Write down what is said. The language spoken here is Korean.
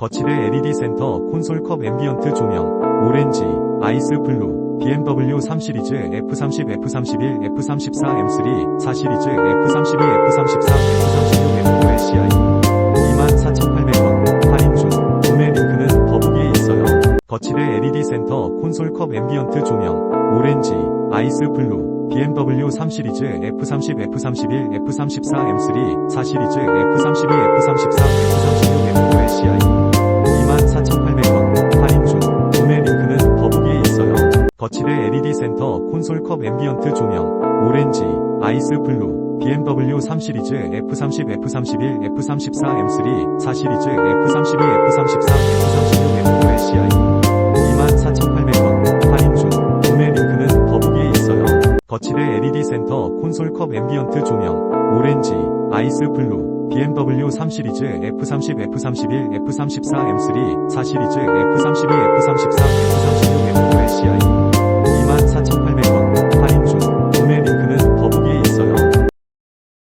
거치대 LED 센터 콘솔 컵 앰비언트 조명 오렌지 아이스 블루 BMW 3 시리즈 F30 F31 F34 M3 4 시리즈 F32 F34 F36 M5 SCI 24,800원 할인 중 구매 링크는 더보기에 있어요. 거치대 LED 센터 콘솔 컵 앰비언트 조명 오렌지 아이스 블루 BMW 3 시리즈 F30 F31 F34 M3 4 시리즈 F32 F34 거치대 LED 센터 콘솔컵 앰비언트 조명 오렌지 아이스 블루 BMW 3 시리즈 F30 F31 F34 M3 4 시리즈 F32 F34 F36 M5 SCI 24,800원 할인 중 구매 링크는 더보기에 있어요. 거치대 LED 센터 콘솔컵 앰비언트 조명 오렌지 아이스 블루 BMW 3 시리즈 F30 F31 F34 M3 4 시리즈 F32 F34 F36 M5